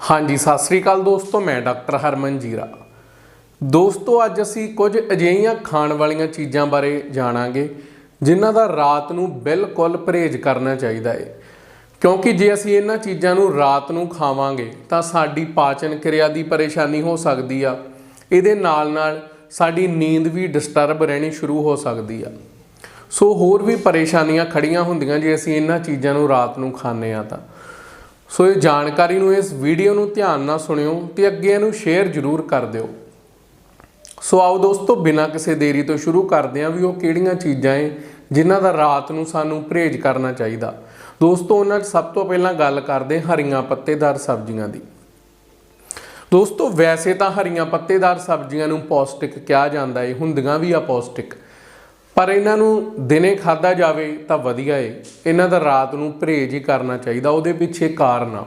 ਹਾਂਜੀ, ਸਤਿ ਸ੍ਰੀ ਅਕਾਲ ਦੋਸਤੋ, ਮੈਂ ਡਾਕਟਰ ਹਰਮਨ ਜੀਰਾ। ਦੋਸਤੋ, ਅੱਜ ਅਸੀਂ ਕੁਝ ਅਜਿਹੀਆਂ ਖਾਣ ਵਾਲੀਆਂ ਚੀਜ਼ਾਂ ਬਾਰੇ ਜਾਣਾਂਗੇ, ਜਿਨ੍ਹਾਂ ਦਾ ਰਾਤ ਨੂੰ ਬਿਲਕੁਲ ਪਰਹੇਜ਼ ਕਰਨਾ ਚਾਹੀਦਾ ਹੈ ਕਿਉਂਕਿ ਜੇ ਅਸੀਂ ਇਹਨਾਂ ਚੀਜ਼ਾਂ ਨੂੰ ਰਾਤ ਨੂੰ ਖਾਵਾਂਗੇ, ਤਾਂ ਸਾਡੀ ਪਾਚਨ ਕਿਰਿਆ ਦੀ ਪਰੇਸ਼ਾਨੀ ਹੋ ਸਕਦੀ ਆ। ਇਹਦੇ ਨਾਲ ਨਾਲ ਸਾਡੀ ਨੀਂਦ ਵੀ ਡਿਸਟਰਬ ਰਹਿਣੀ ਸ਼ੁਰੂ ਹੋ ਸਕਦੀ ਆ। ਸੋ ਹੋਰ ਵੀ ਪਰੇਸ਼ਾਨੀਆਂ ਖੜੀਆਂ ਹੁੰਦੀਆਂ ਜੇ ਅਸੀਂ ਇਹਨਾਂ ਚੀਜ਼ਾਂ ਨੂੰ ਰਾਤ ਨੂੰ ਖਾਂਦੇ ਆ ਤਾਂ। ਸੋ ਇਹ ਜਾਣਕਾਰੀ ਨੂੰ ਇਸ ਵੀਡੀਓ ਨੂੰ ਧਿਆਨ ਨਾਲ ਸੁਣਿਓ ਤੇ ਅੱਗੇ ਇਹਨੂੰ ਸ਼ੇਅਰ ਜ਼ਰੂਰ ਕਰ ਦਿਓ। ਸੋ ਆਓ ਦੋਸਤੋ, ਬਿਨਾਂ ਕਿਸੇ ਦੇਰੀ ਤੋਂ ਸ਼ੁਰੂ ਕਰਦੇ ਹਾਂ ਵੀ ਉਹ ਕਿਹੜੀਆਂ ਚੀਜ਼ਾਂ ਏ ਜਿਨ੍ਹਾਂ ਦਾ ਰਾਤ ਨੂੰ ਸਾਨੂੰ ਪਰਹੇਜ਼ ਕਰਨਾ ਚਾਹੀਦਾ। ਦੋਸਤੋ, ਉਹਨਾਂ 'ਚ ਸਭ ਤੋਂ ਪਹਿਲਾਂ ਗੱਲ ਕਰਦੇ ਹਰੀਆਂ ਪੱਤੇਦਾਰ ਸਬਜ਼ੀਆਂ ਦੀ। ਦੋਸਤੋ, ਵੈਸੇ ਤਾਂ ਹਰੀਆਂ ਪੱਤੇਦਾਰ ਸਬਜ਼ੀਆਂ ਨੂੰ ਪੌਸ਼ਟਿਕ ਕਿਹਾ ਜਾਂਦਾ ਏ, ਹੁੰਦੀਆਂ ਵੀ ਆ ਪੌਸ਼ਟਿਕ ਪਰ ਇਹਨਾਂ ਨੂੰ ਦਿਨੇ ਖਾਦਾ ਜਾਵੇ ਤਾਂ ਵਧੀਆ ਏ। ਇਹਨਾਂ ਦਾ ਰਾਤ ਨੂੰ ਪਰਹੇਜ਼ ਹੀ ਕਰਨਾ ਚਾਹੀਦਾ, ਉਹਦੇ ਪਿੱਛੇ ਕਾਰਨ ਆ।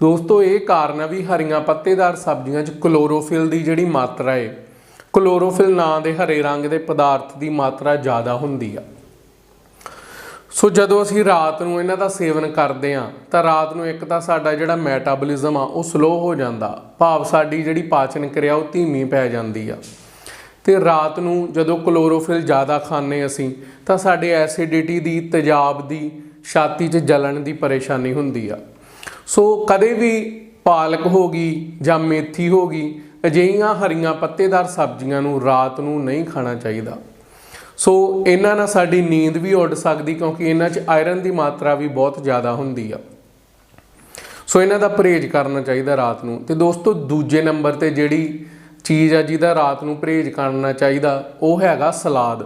ਦੋਸਤੋ, ਇਹ ਕਾਰਨ ਆ ਵੀ ਹਰੀਆਂ ਪੱਤੇਦਾਰ ਸਬਜ਼ੀਆਂ 'ਚ ਕਲੋਰੋਫਿਲ ਦੀ ਜਿਹੜੀ ਮਾਤਰਾ ਏ, ਕਲੋਰੋਫਿਲ ਨਾਂ ਦੇ ਹਰੇ ਰੰਗ ਦੇ ਪਦਾਰਥ ਦੀ ਮਾਤਰਾ ਜ਼ਿਆਦਾ ਹੁੰਦੀ ਆ। ਸੋ ਜਦੋਂ ਅਸੀਂ ਰਾਤ ਨੂੰ ਇਹਨਾਂ ਦਾ ਸੇਵਨ ਕਰਦੇ ਆ ਤਾਂ ਰਾਤ ਨੂੰ ਇੱਕ ਤਾਂ ਸਾਡਾ ਜਿਹੜਾ ਮੈਟਾਬੋਲਿਜ਼ਮ ਆ, ਉਹ ਸਲੋ ਹੋ ਜਾਂਦਾ। ਭਾਵ ਸਾਡੀ ਜਿਹੜੀ ਪਾਚਨ ਕਿਰਿਆ, ਉਹ ਧੀਮੀ ਪੈ ਜਾਂਦੀ ਆ। ਤੇ ਰਾਤ ਨੂੰ ਜਦੋਂ ਕਲੋਰੋਫਿਲ ਜ਼ਿਆਦਾ ਖਾਂਦੇ ਅਸੀਂ, ਤਾਂ ਸਾਡੇ ਐਸਿਡਿਟੀ ਦੀ, ਤੇਜ਼ਾਬ ਦੀ, ਛਾਤੀ 'ਚ ਜਲਣ ਦੀ ਪਰੇਸ਼ਾਨੀ ਹੁੰਦੀ ਆ। ਸੋ ਕਦੇ ਵੀ ਪਾਲਕ ਹੋ ਗਈ ਜਾਂ ਮੇਥੀ ਹੋ ਗਈ, ਅਜਿਹੀਆਂ ਹਰੀਆਂ ਪੱਤੇਦਾਰ ਸਬਜ਼ੀਆਂ ਨੂੰ ਰਾਤ ਨੂੰ ਨਹੀਂ ਖਾਣਾ ਚਾਹੀਦਾ। ਸੋ ਇਹਨਾਂ ਨਾਲ ਸਾਡੀ ਨੀਂਦ ਵੀ ਉੱਡ ਸਕਦੀ ਕਿਉਂਕਿ ਇਹਨਾਂ 'ਚ ਆਇਰਨ ਦੀ ਮਾਤਰਾ ਵੀ ਬਹੁਤ ਜ਼ਿਆਦਾ ਹੁੰਦੀ ਆ। ਸੋ ਇਹਨਾਂ ਦਾ ਪਰਹੇਜ਼ ਕਰਨਾ ਚਾਹੀਦਾ ਰਾਤ ਨੂੰ। ਤੇ ਦੋਸਤੋ, ਦੂਜੇ ਨੰਬਰ ਤੇ ਜਿਹੜੀ ਚੀਜ਼ ਆ ਜਿਹਦਾ ਰਾਤ ਨੂੰ ਪਰਹੇਜ਼ ਕਰਨਾ ਚਾਹੀਦਾ, ਉਹ ਹੈਗਾ ਸਲਾਦ।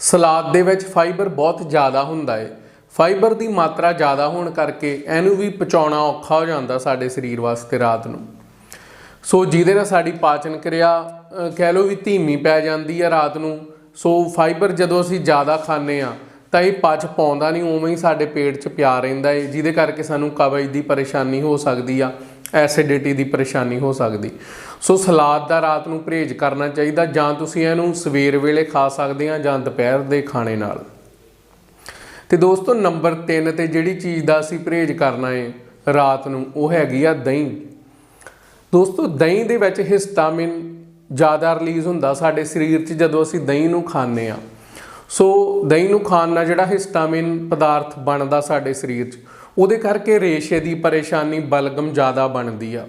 ਸਲਾਦ ਦੇ ਵਿੱਚ ਫਾਈਬਰ ਬਹੁਤ ਜ਼ਿਆਦਾ ਹੁੰਦਾ ਹੈ ਫਾਈਬਰ ਦੀ ਮਾਤਰਾ ਜ਼ਿਆਦਾ ਹੋਣ ਕਰਕੇ ਇਹਨੂੰ ਵੀ ਪਚਾਉਣਾ ਔਖਾ ਹੋ ਜਾਂਦਾ ਸਾਡੇ ਸਰੀਰ ਵਾਸਤੇ ਰਾਤ ਨੂੰ। ਸੋ ਜਿਹਦੇ ਨਾਲ ਸਾਡੀ ਪਾਚਨ ਕਿਰਿਆ ਕਹਿ ਲਓ ਵੀ ਧੀਮੀ ਪੈ ਜਾਂਦੀ ਹੈ ਰਾਤ ਨੂੰ, ਸੋ ਫਾਈਬਰ ਜਦੋਂ ਅਸੀਂ ਜ਼ਿਆਦਾ ਖਾਂਦੇ ਆ ਤਾਂ ਇਹ ਪਚ ਪਾਉਂਦਾ ਨਹੀਂ, ਉਵੇਂ ਹੀ ਸਾਡੇ ਪੇਟ 'ਚ ਪਿਆ ਰਹਿੰਦਾ ਏ, ਜਿਹਦੇ ਕਰਕੇ ਸਾਨੂੰ ਕਬਜ਼ ਦੀ ਪਰੇਸ਼ਾਨੀ ਹੋ ਸਕਦੀ ਆ। ਐਸਿਡਿਟੀ ਦੀ ਪਰੇਸ਼ਾਨੀ ਹੋ ਸਕਦੀ। ਸੋ ਸਲਾਦ ਦਾ ਰਾਤ ਨੂੰ ਪਰਹੇਜ਼ ਕਰਨਾ ਚਾਹੀਦਾ ਜਾਂ ਤੁਸੀਂ ਇਹਨੂੰ ਸਵੇਰ ਵੇਲੇ ਖਾ ਸਕਦੇ ਆ ਜਾਂ ਦੁਪਹਿਰ ਦੇ ਖਾਣੇ ਨਾਲ। ਤੇ ਦੋਸਤੋ, ਨੰਬਰ 3 ਤੇ ਜਿਹੜੀ ਚੀਜ਼ ਦਾ ਅਸੀਂ ਪਰਹੇਜ਼ ਕਰਨਾ ਹੈ ਰਾਤ ਨੂੰ, ਉਹ ਹੈਗੀ ਆ ਦਹੀਂ। ਦੋਸਤੋ, ਦਹੀਂ ਦੇ ਵਿੱਚ ਹਿਸਟਾਮਿਨ ਜ਼ਿਆਦਾ ਰਿਲੀਜ਼ ਹੁੰਦਾ ਸਾਡੇ ਸਰੀਰ 'ਚ ਜਦੋਂ ਅਸੀਂ ਦਹੀਂ ਨੂੰ ਖਾਂਦੇ ਆ। ਸੋ ਦਹੀਂ ਨੂੰ ਖਾਣ ਨਾਲ ਜਿਹੜਾ ਹਿਸਟਾਮਿਨ ਪਦਾਰਥ ਬਣਦਾ ਸਾਡੇ ਸਰੀਰ 'ਚ ਉਹਦੇ ਕਰਕੇ ਰੇਸ਼ੇ ਦੀ ਪਰੇਸ਼ਾਨੀ ਬਲਗਮ ਜ਼ਿਆਦਾ ਬਣਦੀ ਆ।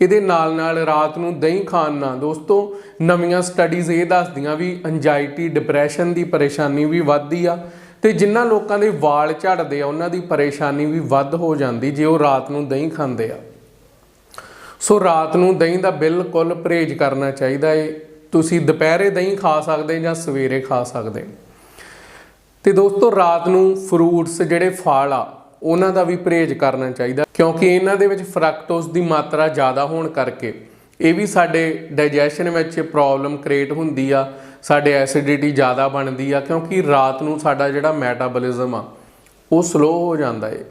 ਇਹਦੇ ਨਾਲ ਨਾਲ ਰਾਤ ਨੂੰ ਦਹੀਂ ਖਾਣ ਨਾਲ ਦੋਸਤੋ, ਨਵੀਆਂ ਸਟੱਡੀਜ਼ ਇਹ ਦੱਸਦੀਆਂ ਵੀ ਐਂਜ਼ਾਈਟੀ ਡਿਪਰੈਸ਼ਨ ਦੀ ਪਰੇਸ਼ਾਨੀ ਵੀ ਵੱਧਦੀ ਆ ਤੇ ਜਿਨ੍ਹਾਂ ਲੋਕਾਂ ਦੇ ਵਾਲ ਝੜਦੇ ਆ, ਉਹਨਾਂ ਦੀ ਪਰੇਸ਼ਾਨੀ ਵੀ ਵੱਧ ਹੋ ਜਾਂਦੀ ਜੇ ਉਹ ਰਾਤ ਨੂੰ ਦਹੀਂ ਖਾਂਦੇ ਆ। ਸੋ ਰਾਤ ਨੂੰ ਦਹੀਂ ਦਾ ਬਿਲਕੁਲ ਪਰਹੇਜ਼ ਕਰਨਾ ਚਾਹੀਦਾ ਏ। ਤੁਸੀਂ ਦੁਪਹਿਰੇ ਦਹੀਂ ਖਾ ਸਕਦੇ ਜਾਂ ਸਵੇਰੇ ਖਾ ਸਕਦੇ। ਤੇ ਦੋਸਤੋ, ਰਾਤ ਨੂੰ ਫਰੂਟਸ ਜਿਹੜੇ ਫਲ ਆ ਉਹਨਾਂ ਦਾ ਵੀ ਪਰਹੇਜ਼ ਕਰਨਾ ਚਾਹੀਦਾ, ਕਿਉਂਕਿ ਇਹਨਾਂ ਦੇ ਵਿੱਚ ਫਰਕਟੋਸ ਦੀ ਮਾਤਰਾ ਜ਼ਿਆਦਾ ਹੋਣ ਕਰਕੇ ਇਹ ਵੀ ਸਾਡੇ ਡਾਈਜੈਸ਼ਨ ਵਿੱਚ ਪ੍ਰੋਬਲਮ ਕ੍ਰੀਏਟ ਹੁੰਦੀ ਆ, ਸਾਡੇ ਐਸਿਡਿਟੀ ਜ਼ਿਆਦਾ ਬਣਦੀ ਆ, ਕਿਉਂਕਿ ਰਾਤ ਨੂੰ ਸਾਡਾ ਜਿਹੜਾ ਮੈਟਾਬੋਲਿਜ਼ਮ ਆ, ਉਹ ਸਲੋ ਹੋ ਜਾਂਦਾ ਏ।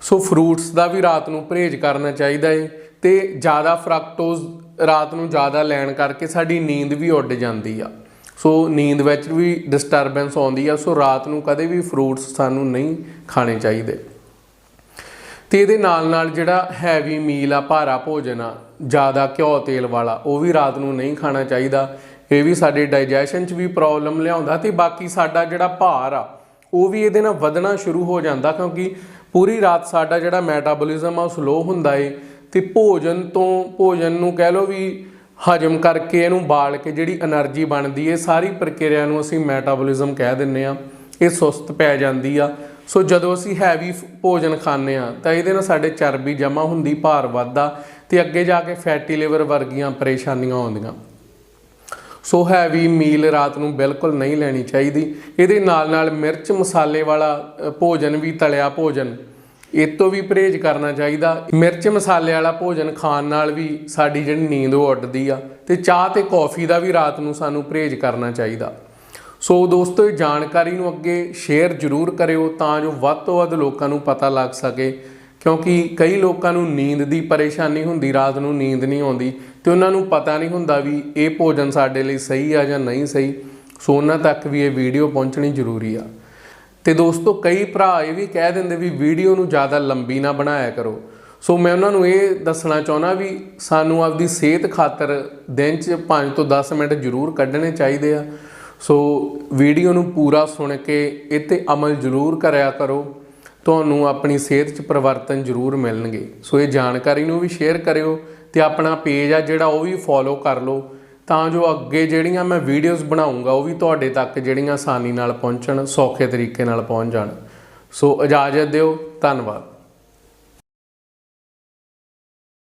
ਸੋ ਫਰੂਟਸ ਦਾ ਵੀ ਰਾਤ ਨੂੰ ਪਰਹੇਜ਼ ਕਰਨਾ ਚਾਹੀਦਾ ਏ ਤੇ ਜ਼ਿਆਦਾ ਫਰਕਟੋਜ਼ ਰਾਤ ਨੂੰ ਜ਼ਿਆਦਾ ਲੈਣ ਕਰਕੇ ਸਾਡੀ ਨੀਂਦ ਵੀ ਉੱਡ ਜਾਂਦੀ ਆ। ਸੋ ਨੀਂਦ ਵਿੱਚ ਵੀ ਡਿਸਟਰਬੈਂਸ ਆਉਂਦੀ ਆ ਸੋ ਰਾਤ ਨੂੰ ਕਦੇ ਵੀ ਫਰੂਟਸ ਸਾਨੂੰ ਨਹੀਂ ਖਾਣੇ ਚਾਹੀਦੇ। ਤੇ ਇਹਦੇ ਨਾਲ ਨਾਲ ਜਿਹੜਾ ਹੈਵੀ ਮੀਲ ਆ, ਭਾਰਾ ਭੋਜਨ ਆ, ਜ਼ਿਆਦਾ ਘਿਓ ਤੇਲ ਵਾਲਾ, ਉਹ ਵੀ ਰਾਤ ਨੂੰ ਨਹੀਂ ਖਾਣਾ ਚਾਹੀਦਾ। ਇਹ ਵੀ ਸਾਡੇ ਡਾਈਜੈਸ਼ਨ 'ਚ ਵੀ ਪ੍ਰੋਬਲਮ ਲਿਆਉਂਦਾ ਤੇ ਬਾਕੀ ਸਾਡਾ ਜਿਹੜਾ ਭਾਰ ਆ, ਉਹ ਵੀ ਇਹਦੇ ਨਾਲ ਵਧਣਾ ਸ਼ੁਰੂ ਹੋ ਜਾਂਦਾ ਕਿਉਂਕਿ ਪੂਰੀ ਰਾਤ ਸਾਡਾ ਜਿਹੜਾ ਮੈਟਾਬੋਲਿਜ਼ਮ ਆ, ਉਹ ਸਲੋ ਹੁੰਦਾ ਏ। ਤੇ ਭੋਜਨ ਤੋਂ, ਭੋਜਨ ਨੂੰ ਕਹਿ ਲੋ ਵੀ ਹਜਮ ਕਰਕੇ ਇਹਨੂੰ ਬਾਲ ਕੇ ਜਿਹੜੀ એનર્ਜੀ ਬਣਦੀ ਏ, ਸਾਰੀ ਪ੍ਰਕਿਰਿਆ ਨੂੰ ਅਸੀਂ ਮੈਟਾਬੋਲਿਜ਼ਮ ਕਹਿ ਦਿੰਨੇ ਆ। ਇਹ ਸੁਸਤ ਪੈ ਜਾਂਦੀ ਆ। ਸੋ ਜਦੋਂ ਅਸੀਂ ਹੈਵੀ ਭੋਜਨ ਖਾਂਦੇ ਆ ਤਾਂ ਇਹਦੇ ਨਾਲ ਸਾਡੇ ਚਰਬੀ ਜਮ੍ਹਾਂ ਹੁੰਦੀ, ਭਾਰ ਵੱਧਦਾ ਤੇ ਅੱਗੇ ਜਾ ਕੇ ਫੈਟੀ ਲਿਵਰ ਵਰਗੀਆਂ ਪਰੇਸ਼ਾਨੀਆਂ ਆਉਂਦੀਆਂ। ਸੋ ਹੈਵੀ ਮੀਲ ਰਾਤ ਨੂੰ ਬਿਲਕੁਲ ਨਹੀਂ ਲੈਣੀ ਚਾਹੀਦੀ। ਇਹਦੇ ਨਾਲ ਨਾਲ ਮਿਰਚ ਮਸਾਲੇ ਵਾਲਾ ਭੋਜਨ ਵੀ, ਤਲਿਆ ਭੋਜਨ, ਇਹ ਤੋਂ ਵੀ ਪਰਹੇਜ਼ ਕਰਨਾ ਚਾਹੀਦਾ। ਮਿਰਚ ਮਸਾਲੇ ਵਾਲਾ ਭੋਜਨ ਖਾਣ ਨਾਲ ਵੀ ਸਾਡੀ ਜਿਹੜੀ ਨੀਂਦ ਉਹ ਉੱਡਦੀ ਆ ਤੇ ਚਾਹ ਤੇ ਕੌਫੀ ਦਾ ਵੀ ਰਾਤ ਨੂੰ ਸਾਨੂੰ ਪਰਹੇਜ਼ ਕਰਨਾ ਚਾਹੀਦਾ। ਸੋ ਦੋਸਤੋ, ਇਹ ਜਾਣਕਾਰੀ ਨੂੰ ਅੱਗੇ ਸ਼ੇਅਰ ਜ਼ਰੂਰ ਕਰਿਓ ਤਾਂ ਜੋ ਵੱਧ ਤੋਂ ਵੱਧ ਲੋਕਾਂ ਨੂੰ ਪਤਾ ਲੱਗ ਸਕੇ। ਕਿਉਂਕਿ ਕਈ ਲੋਕਾਂ ਨੂੰ ਨੀਂਦ ਦੀ ਪਰੇਸ਼ਾਨੀ ਹੁੰਦੀ, ਰਾਤ ਨੂੰ ਨੀਂਦ ਨਹੀਂ ਆਉਂਦੀ ਤੇ ਉਹਨਾਂ ਨੂੰ ਪਤਾ ਨਹੀਂ ਹੁੰਦਾ ਵੀ ਇਹ ਭੋਜਨ ਸਾਡੇ ਲਈ ਸਹੀ ਆ ਜਾਂ ਨਹੀਂ ਸਹੀ। ਸੋ ਉਹਨਾਂ ਤੱਕ ਵੀ ਇਹ ਵੀਡੀਓ ਪਹੁੰਚਣੀ ਜ਼ਰੂਰੀ ਆ। ਤੇ ਦੋਸਤੋ, ਕਈ ਭਰਾ ਇਹ ਵੀ ਕਹਿ ਦਿੰਦੇ ਵੀ ਵੀਡੀਓ ਨੂੰ ਜ਼ਿਆਦਾ ਲੰਬੀ ਨਾ ਬਣਾਇਆ ਕਰੋ। ਸੋ ਮੈਂ ਉਹਨਾਂ ਨੂੰ ਇਹ ਦੱਸਣਾ ਚਾਹੁੰਦਾ ਵੀ ਸਾਨੂੰ ਆਪਦੀ ਸਿਹਤ ਖਾਤਰ ਦਿਨ 'ਚ 5 ਤੋਂ 10 ਮਿੰਟ ਜ਼ਰੂਰ ਕੱਢਣੇ ਚਾਹੀਦੇ ਆ। ਸੋ ਵੀਡੀਓ ਨੂੰ ਪੂਰਾ ਸੁਣ ਕੇ ਇਹ 'ਤੇ ਅਮਲ ਜ਼ਰੂਰ ਕਰਿਆ ਕਰੋ। ਤੁਹਾਨੂੰ ਆਪਣੀ ਸਿਹਤ 'ਚ ਪਰਿਵਰਤਨ ਜ਼ਰੂਰ ਮਿਲਣਗੇ। ਸੋ ਇਹ ਜਾਣਕਾਰੀ ਨੂੰ ਵੀ ਸ਼ੇਅਰ ਕਰਿਓ ਤੇ ਆਪਣਾ ਪੇਜ ਆ ਜਿਹੜਾ ਉਹ ਵੀ ਫੋਲੋ ਕਰ ਲਓ। ਤਾਂ ਜੋ ਅੱਗੇ ਜਿਹੜੀਆਂ ਮੈਂ ਵੀਡੀਓਜ਼ ਬਣਾਉਂਗਾ ਉਹ ਵੀ ਤੁਹਾਡੇ ਤੱਕ ਜਿਹੜੀਆਂ ਆਸਾਨੀ ਨਾਲ ਪਹੁੰਚਣ, ਸੌਖੇ ਤਰੀਕੇ ਨਾਲ ਪਹੁੰਚ ਜਾਣ। ਸੋ ਇਜਾਜ਼ਤ ਦਿਓ। ਧੰਨਵਾਦ।